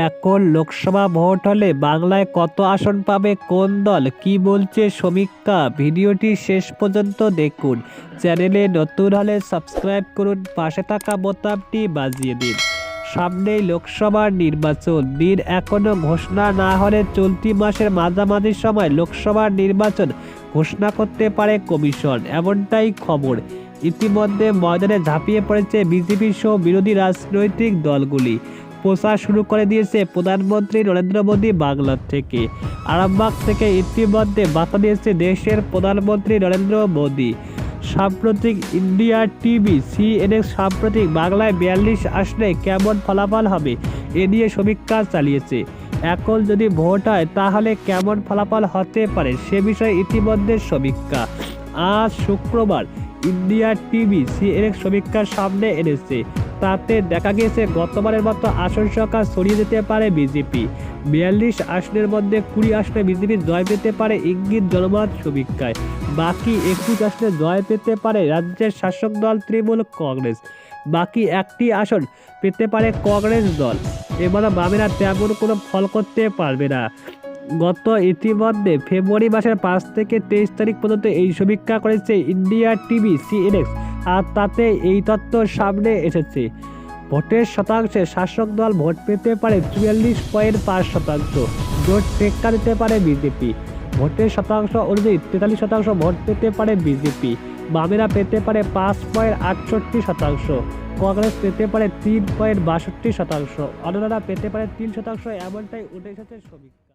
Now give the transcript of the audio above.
এখন লোকসভা ভোট হলে বাংলায় কত আসন পাবে কোন দল? কি বলছে সমীক্ষা? ভিডিওটি শেষ পর্যন্ত দেখুন। চ্যানেলে নতুন হলে সাবস্ক্রাইব করুন, পাশে থাকা বোতামটি বাজিয়ে দিন। সামনেই লোকসভার নির্বাচন দিন এখনও ঘোষণা না হলে চলতি মাসের মাঝামাঝি সময় লোকসভার নির্বাচন ঘোষণা করতে পারে কমিশন, এমনটাই খবর। ইতিমধ্যে ময়দানে ঝাঁপিয়ে পড়েছে বিজেপি সহ বিরোধী রাজনৈতিক দলগুলি। প্রচার শুরু করে দিয়েছে প্রধানমন্ত্রী নরেন্দ্র মোদী বাংলার থেকে। আরামবাগ থেকে ইতিমধ্যে বার্তা দিয়েছে দেশের প্রধানমন্ত্রী নরেন্দ্র মোদী। সাম্প্রতিক ইন্ডিয়া টিভি সিএনএ সাম্প্রতিক বাংলায় বিয়াল্লিশ আসনে কেমন ফলাফল হবে? এ নিয়ে সমীক্ষা চালিয়েছে। এখন যদি ভোট হয়, তাহলে কেমন ফলাফল হতে পারে? সে বিষয়ে ইতিমধ্যে সমীক্ষা। আজ শুক্রবার ইন্ডিয়া টিভি সিএনএ সমীক্ষার সামনে এনেছে। তাতে দেখা গেছে গতবারের মতো আসন সংখ্যা ছড়িয়ে যেতে পারে বিজেপি। বিয়াল্লিশ আসনের মধ্যে কুড়ি আসনে বিজেপি জয় পেতে পারে ইঙ্গিত জনমত সমীক্ষায় বাকি একুশ আসনে জয় পেতে পারে রাজ্যের শাসক দল তৃণমূল কংগ্রেস। বাকি একটি আসন পেতে পারে কংগ্রেস দল। এবারে বামেরা তেমন কোনো ফল করতে পারবে না। গত ইতিমধ্যে ফেব্রুয়ারি মাসের পাঁচ থেকে তেইশ তারিখ পর্যন্ত এই সমীক্ষা করেছে ইন্ডিয়া টিভি সিএনএক্স আর তাতে এই তথ্য সামনে এসেছে। ভোটের শতাংশে শাসক দল ভোট পেতে পারে চুয়াল্লিশ পয়েন্ট পাঁচ শতাংশ, জোট টেক্কা দিতে পারে বিজেপি ভোটের শতাংশ অনুযায়ী তেতাল্লিশ শতাংশ ভোট পেতে পারে বিজেপি বামেরা পেতে পারে পাঁচ পয়েন্ট আটষট্টি শতাংশ, কংগ্রেস পেতে পারে তিন পয়েন্ট বাষট্টি শতাংশ, অন্যরা পেতে পারে তিন শতাংশ, এমনটাই উঠে এসেছে সমীক্ষা।